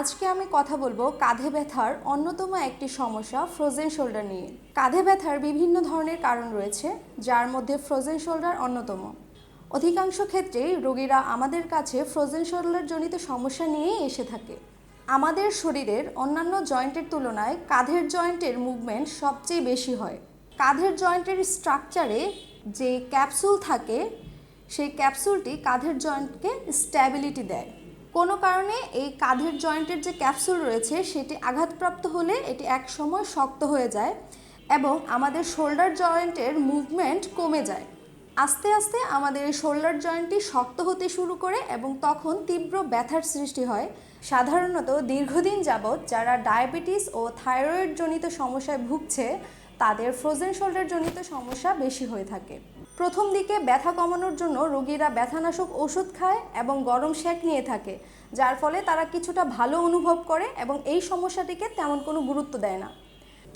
আজকে আমি কথা বলব কাঁধে ব্যথার অন্যতম একটি সমস্যা ফ্রোজেন শোল্ডার নিয়ে। কাঁধে ব্যথার বিভিন্ন ধরনের কারণ রয়েছে, যার মধ্যে ফ্রোজেন শোল্ডার অন্যতম। অধিকাংশ ক্ষেত্রেই রোগীরা আমাদের কাছে ফ্রোজেন শোল্ডার জনিত সমস্যা নিয়েই এসে থাকে। আমাদের শরীরের অন্যান্য জয়েন্টের তুলনায় কাঁধের জয়েন্টের মুভমেন্ট সবচেয়ে বেশি হয়। কাঁধের জয়েন্টের স্ট্রাকচারে যে ক্যাপসুল থাকে, সেই ক্যাপসুলটি কাঁধের জয়েন্টকে স্ট্যাবিলিটি দেয়। কোনো কারণে এই কাঁধের জয়েন্টের যে ক্যাপসুল রয়েছে, সেটি আঘাতপ্রাপ্ত হলে এটি এক সময় শক্ত হয়ে যায় এবং আমাদের শোল্ডার জয়েন্টের মুভমেন্ট কমে যায়। আস্তে আস্তে আমাদের এই শোল্ডার জয়েন্টটি শক্ত হতে শুরু করে এবং তখন তীব্র ব্যথার সৃষ্টি হয়। সাধারণত দীর্ঘদিন যাবৎ যারা ডায়াবেটিস ও থাইরয়েড জনিত সমস্যায় ভুগছে, তাদের ফ্রোজেন শোল্ডার জনিত সমস্যা বেশি হয়ে থাকে। প্রথম দিকে ব্যথা কমানোর জন্য রোগীরা ব্যথানাশক ওষুধ খায় এবং গরম শেক নিয়ে থাকে, যার ফলে তারা কিছুটা ভালো অনুভব করে এবং এই সমস্যাটিকে তেমন কোনো গুরুত্ব দেয় না।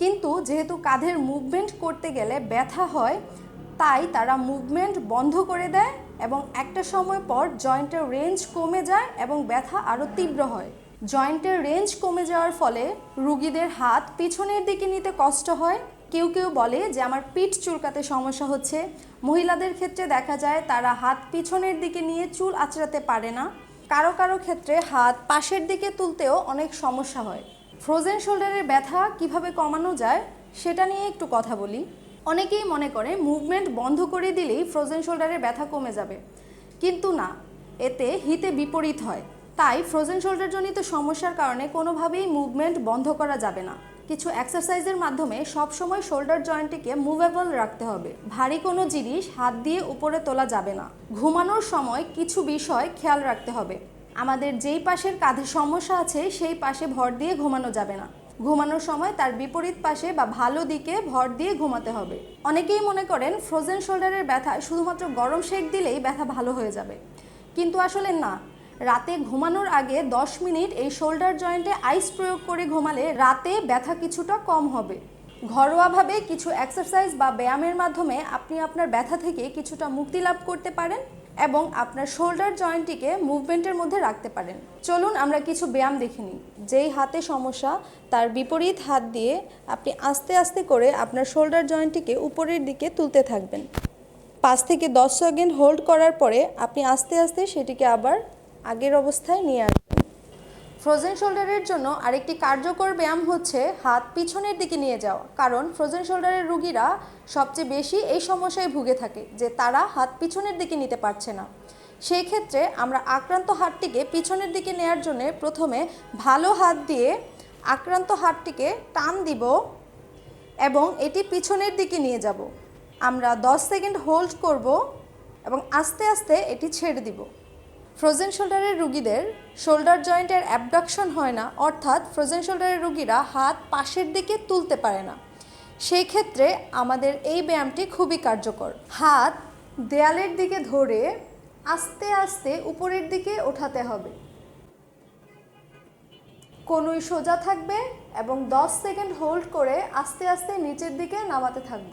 কিন্তু যেহেতু কাঁধের মুভমেন্ট করতে গেলে ব্যথা হয়, তাই তারা মুভমেন্ট বন্ধ করে দেয় এবং একটা সময় পর জয়েন্টের রেঞ্জ কমে যায় এবং ব্যথা আরও তীব্র হয়। জয়েন্টের রেঞ্জ কমে যাওয়ার ফলে রুগীদের হাত পিছনের দিকে নিতে কষ্ট হয় কেউ কেউ বলে যে আমার পিঠ চুলকাতে সমস্যা হচ্ছে। মহিলাদের ক্ষেত্রে দেখা যায় তারা হাত পিছনের দিকে নিয়ে চুল আঁচড়াতে পারে না। কারও কারও ক্ষেত্রে হাত পাশের দিকে তুলতেও অনেক সমস্যা হয়। ফ্রোজেন শোল্ডারের ব্যথা কীভাবে কমানো যায় সেটা নিয়ে একটু কথা বলি। অনেকেই মনে করে মুভমেন্ট বন্ধ করে দিলেই ফ্রোজেন শোল্ডারের ব্যথা কমে যাবে। কিন্তু না, এতে হিতে বিপরীত হয়। তাই ফ্রোজেন শোল্ডারজনিত সমস্যার কারণে কোনোভাবেই মুভমেন্ট বন্ধ করা যাবে না। কিছু এক্সারসাইজের মাধ্যমে সবসময় শোল্ডার জয়েন্টটিকে মুভেবল রাখতে হবে। ভারী কোনো জিনিস হাত দিয়ে উপরে তোলা যাবে না। ঘুমানোর সময় কিছু বিষয় খেয়াল রাখতে হবে। আমাদের যেই পাশের কাঁধে সমস্যা আছে, সেই পাশে ভর দিয়ে ঘুমানো যাবে না। ঘুমানোর সময় তার বিপরীত পাশে বা ভালো দিকে ভর দিয়ে ঘুমাতে হবে। অনেকেই মনে করেন ফ্রোজেন শোল্ডারের ব্যথা শুধুমাত্র গরম শেক দিলেই ব্যথা ভালো হয়ে যাবে। কিন্তু আসলে না। রাতে ঘুমানোর আগে 10 মিনিট এই শোল্ডার জয়েন্টে আইস প্রয়োগ করে ঘুমালে রাতে ব্যথা কিছুটা কম হবে। ঘরোয়াভাবে কিছু এক্সারসাইজ বা ব্যায়ামের মাধ্যমে আপনি আপনার ব্যথা থেকে কিছুটা মুক্তি লাভ করতে পারেন এবং আপনার শোল্ডার জয়েন্টটিকে মুভমেন্টের মধ্যে রাখতে পারেন। চলুন আমরা কিছু ব্যায়াম দেখে নিই। যেই হাতে সমস্যা, তার বিপরীত হাত দিয়ে আপনি আস্তে আস্তে করে আপনার শোল্ডার জয়েন্টটিকে উপরের দিকে তুলতে থাকবেন। পাঁচ থেকে দশ সেকেন্ড হোল্ড করার পরে আপনি আস্তে আস্তে সেটিকে আবার আগের অবস্থায় নিয়ে আসবেন ফ্রোজেন শোল্ডারের জন্য আরেকটি কার্যকর ব্যায়াম হচ্ছে হাত পিছনের দিকে নিয়ে যাওয়া। কারণ ফ্রোজেন শোল্ডারের রুগীরা সবচেয়ে বেশি এই সমস্যায় ভুগে থাকে যে তারা হাত পিছনের দিকে নিতে পারছে না। সেই ক্ষেত্রে আমরা আক্রান্ত হাতটিকে পিছনের দিকে নেয়ার জন্য প্রথমে ভালো হাত দিয়ে আক্রান্ত হাতটিকে টান দিব এবং এটি পিছনের দিকে নিয়ে যাব। আমরা 10 সেকেন্ড হোল্ড করব এবং আস্তে আস্তে এটি ছেড়ে দিব। ফ্রোজেন শোল্ডারের রুগীদের শোল্ডার জয়েন্টের অ্যাবডাকশন হয় না, অর্থাৎ ফ্রোজেন শোল্ডারের রুগীরা হাত পাশের দিকে তুলতে পারে না। সেই ক্ষেত্রে আমাদের এই ব্যায়ামটি খুবই কার্যকর। হাত দেয়ালের দিকে ধরে আস্তে আস্তে উপরের দিকে ওঠাতে হবে। কোনুই সোজা থাকবে এবং 10 সেকেন্ড হোল্ড করে আস্তে আস্তে নিচের দিকে নামাতে থাকব।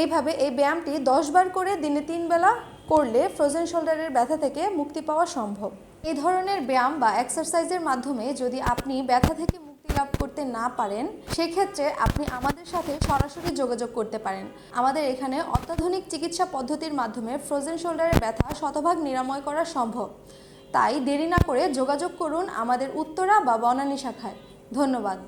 এইভাবে এই ব্যায়ামটি 10 বার করে দিনে তিন বেলা করলে ফ্রোজেন শোল্ডারের ব্যথা থেকে মুক্তি পাওয়া সম্ভব। এই ধরনের ব্যায়াম বা এক্সারসাইজের মাধ্যমে যদি আপনি ব্যথা থেকে মুক্তি লাভ করতে না পারেন, সেক্ষেত্রে আপনি আমাদের সাথে সরাসরি যোগাযোগ করতে পারেন। আমাদের এখানে অত্যাধুনিক চিকিৎসা পদ্ধতির মাধ্যমে ফ্রোজেন শোল্ডারের ব্যথা শতভাগ নিরাময় করা সম্ভব। তাই দেরি না করে যোগাযোগ করুন আমাদের উত্তরা বা বনানী শাখায়। ধন্যবাদ।